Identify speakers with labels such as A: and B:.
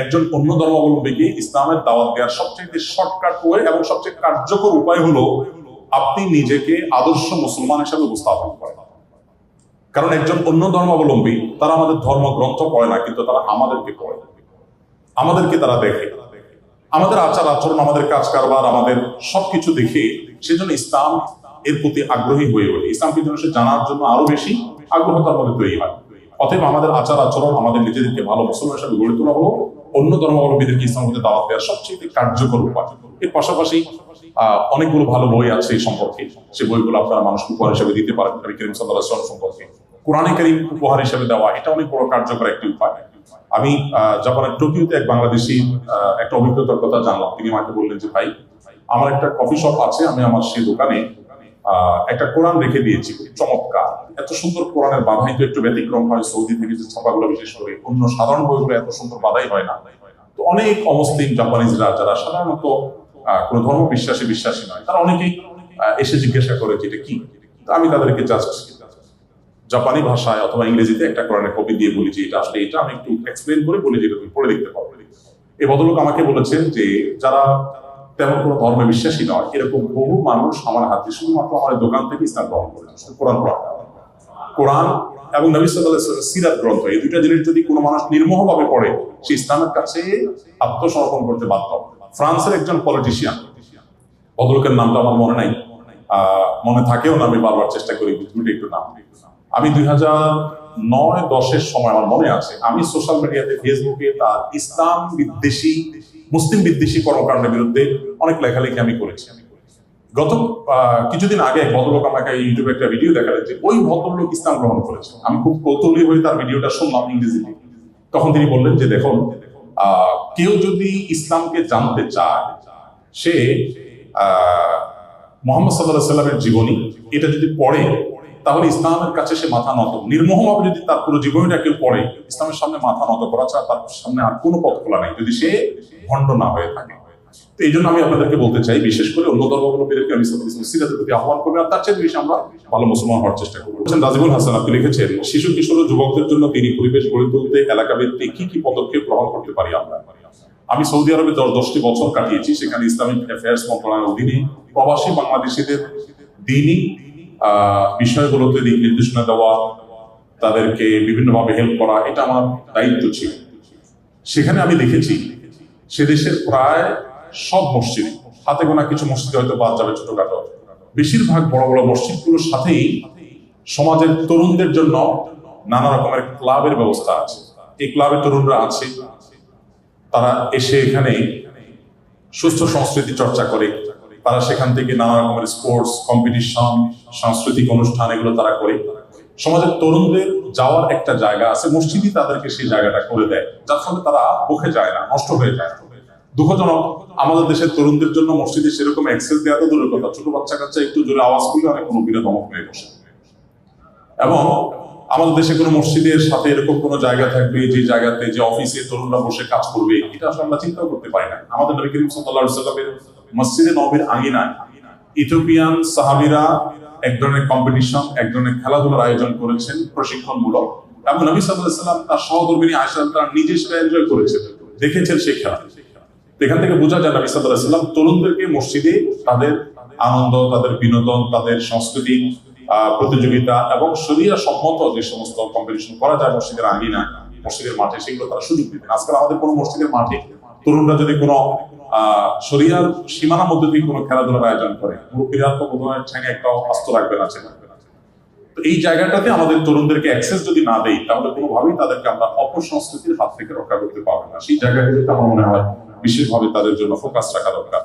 A: একজন অন্য ধর্মাবলম্বীকে ইসলামের দাওয়াত দেওয়ার সবচেয়ে শর্টকাট ওয়ে এবং সবচেয়ে কার্যকর উপায় হলো আপনি নিজেকে আদর্শ মুসলমান হিসাবে উপস্থাপন করেন। কারণ একজন অন্য ধর্মাবলম্বী, তারা আমাদের ধর্মগ্রন্থ পড়ে না, কিন্তু তারা আমাদেরকে পড়ে। আমাদেরকে তারা দেখে। আমাদের আচার আচরণ, আমাদের কাজ কারবার আমাদের সবকিছু দেখে সেজন্য ইসলাম এর প্রতি আগ্রহী হয়ে ওঠে। ইসলামকে যেন সে জানার জন্য আরও বেশি আগ্রহ তার মধ্যে তৈরি হয়। অতএব আমাদের আচার আচরণ, আমাদের নিজেদেরকে ভালো মুসলমান হিসাবে গড়ে তোলা হলো। অন্য ধর্মাবলম্বীদেরকে ইসলাম হতে দাওয়াত দেওয়ার সবচেয়ে কার্যকর উপায়? এর পাশাপাশি অনেকগুলো ভালো বই আছে এই সম্পর্কে। সে বইগুলো আপনারা মানুষকে উপহার হিসেবে দিতে পারেন, নবী সাল্লাল্লাহু সম্পর্কে। কোরআনে কারীম উপহার হিসেবে দেওয়া, এটা অনেক বড় কার্যকর একটি উপায়। আমি জাপানের টোকিওতে এক বাংলাদেশি একটা অভিজ্ঞতার কথা জানলাম। তিনি আমাকে বললেন যে, ভাই, আমার একটা কফি শপ আছে, আমি আমার সেই দোকানে একটা কোরআন রেখে দিয়েছি চমৎকার। এত সুন্দর কোরআনের বাধাই তো একটু ব্যতিক্রম হয় সৌদি থেকে যে ছাপাগুলো বিশেষ করে। অন্য সাধারণ বইগুলো এত সুন্দর বাধাই হয় না। তো অনেক অমুসলিম জাপানিজরা যারা সাধারণত কোনো ধর্ম বিশ্বাসী বিশ্বাসী নয়, তারা অনেকেই এসে জিজ্ঞাসা করে যে এটা কি? আমি তাদেরকে জাস্ট জাপানি ভাষায় অথবা ইংরেজিতে একটা কোরআনের কপি দিয়ে বলি যে এটা আসলে এটা। আমি একটু এক্সপ্লেন করে বলি যে এটা তুমি পড়ে দেখতে পারবে এই ভদ্রলোক আমাকে বলেছেন যে যারা তেমন কোনো ধর্মে বিশ্বাসী নয়। এরকম বহু মানুষ আমার হাতে, শুধুমাত্র আমার দোকান থেকে ইসলাম গ্রহণ করে শুধু কোরআন পড়া কোরআন এবং নবী সিরাত গ্রন্থ, এই দুইটা জিনিস যদি কোনো মানুষ নির্মোহভাবে পড়ে, সে ইসলামের কাছে আত্মসমর্পণ করতে বাধ্য। ফ্রান্সের একজন পলিটিশিয়ান ভদ্রলোকের নামটা আমার মনে নাই। মনে থাকেও না, আমি বারবার চেষ্টা করি দুটো একটু নাম। আমি দুই হাজার নয় দশের সময়, আমার মনে আছে, আমি সোশ্যাল মিডিয়াতে ফেসবুকে তার ইসলাম বিদ্বেষী মুসলিম বিদ্বেষী কর্মকাণ্ডের বিরুদ্ধে অনেক লেখালেখি আমি করেছি। আমি গত কিছুদিন আগে ভদ্রলোক আমাকে ইউটিউবে একটা ভিডিও দেখালেন যে ওই ভদ্রলোক ইসলাম গ্রহণ করেছে আমি খুব কৌতূহলী হয়ে তার ভিডিওটা শুনলাম ইংরেজিতে। তখন তিনি বললেন যে, দেখুন কেউ যদি ইসলামকে জানতে চায়, সে মোহাম্মদ সাল্লাহ সাল্লামের জীবনী, এটা যদি পড়ে তাহলে ইসলামের কাছে সে মাথা নত। নির্মোহভাবে যদি তার পুরো জীবনীটা কেউ পড়ে, ইসলামের সামনে মাথা নত করা ছাড়া তার সামনে আর কোনো পথ খোলা নেই, যদি সে ভণ্ড না হয়ে থাকে। তো এই জন্য আমি আপনাদেরকে বলতে চাই, বিশেষ করে অন্য ধর্মাবলম্বীদেরকে আমি সিরাতের প্রতি আহ্বান করব, আর তার চেয়ে বেশি আমরা ভালো মুসলমান হওয়ার চেষ্টা করব। রাজিবুল হাসান আপনি লিখেছেন, শিশু কিশোর ও যুবকদের জন্য তিনি পরিবেশ গড়ে তুলতে এলাকা ভিত্তিক কি কি পদক্ষেপ গ্রহণ করতে পারি আমরা? আমি সৌদি আরবে দশ দশটি বছর কাটিয়েছি, সেখানে ইসলামিক অ্যাফেয়ার্স মন্ত্রণালয়ের অধীনে প্রবাসী বাংলাদেশিদের দিনই বিষয়গুলোতে দিক নির্দেশনা দেওয়া, তাদেরকে বিভিন্নভাবে হেল্প করা, এটা আমার দায়িত্ব ছিল। সেখানে আমি দেখেছি, সে দেশের প্রায় সব মসজিদ, হাতে গোনা কিছু মসজিদ হয়তো বাদ যাবে ছোটখাটো। বেশিরভাগ বড় বড় মসজিদগুলোর সাথেই সমাজের তরুণদের জন্য নানা রকমের ক্লাবের ব্যবস্থা আছে। এই ক্লাবের তরুণরা আছে। তারা এসে এখানে সুস্থ সংস্কৃতি চর্চা করে তারা সেখান থেকে নানা রকমের স্পোর্টস কম্পিটিশন সাংস্কৃতিক অনুষ্ঠান এগুলো তারা করে। সমাজের তরুণদের যাওয়ার একটা জায়গা আছে, মসজিদই তাদেরকে সেই জায়গাটা করে দেয়, যার ফলে তারা মুখে যায় না, নষ্ট হয়ে যায়। দুঃখজনক, আমাদের দেশের তরুণদের জন্য মসজিদে সেরকম অ্যাক্সেস দেওয়া তো দূরের কথা, ছোট বাচ্চা কাচ্চা একটু জোরে আওয়াজ করলে অনেক মুরব্বীরা দমক হয়ে বসে। এবং আমাদের দেশে কোনো মসজিদের সাথে এরকম কোনো জায়গা থাকবে, যে জায়গাতে যে অফিসে তরুণরা বসে কাজ করবে, এটা আসলে আমরা চিন্তাও করতে পারি না। আমাদের নবী করিম আলাইহি সাল্লামের মসজিদে নবীর আঙিনায় ইথিওপিয়ান সাহাবীরা এক ধরনের কম্পিটিশন এক ধরনের খেলাধুলার আয়োজন করেছেন প্রশিক্ষণমূলক। এবং নবী সাল্লাম তার সহধর্মিনী আয়েশা তার নিজে সেটা এনজয় করেছেন দেখেছেন সেই খেলা। এখান থেকে বোঝা যায় নবী সাল্লাম তরুণদেরকে মসজিদে তাদের আনন্দ তাদের বিনোদন তাদের সাংস্কৃতিক আহ, প্রতিযোগিতা এবং শরীরা সম্মত যে সমস্ত কম্পিটিশন করা যায় মসজিদের আঙিনা মসজিদের মাঠে সেগুলো তারা সুযোগ দিবেন। আজকাল আমাদের কোনো মসজিদের মাঠে তরুণরা যদি কোনো শরিয়ার সীমানার মধ্যে দিয়ে কোনো খেলাধুলার আয়োজন করে। মুরব্বীরা তো বোধহয় ঠেঙে একটা আস্ত রাখবে না ছেলে তো এই জায়গাটাতে আমাদের তরুণদেরকে অ্যাক্সেস যদি না দেই, তাহলে কোনোভাবেই তাদেরকে আমরা অপসংস্কৃতির হাত থেকে রক্ষা করতে পারব না। সেই জায়গাগুলোতে আমার মনে হয় বিশেষভাবে তাদের জন্য ফোকাস রাখা দরকার।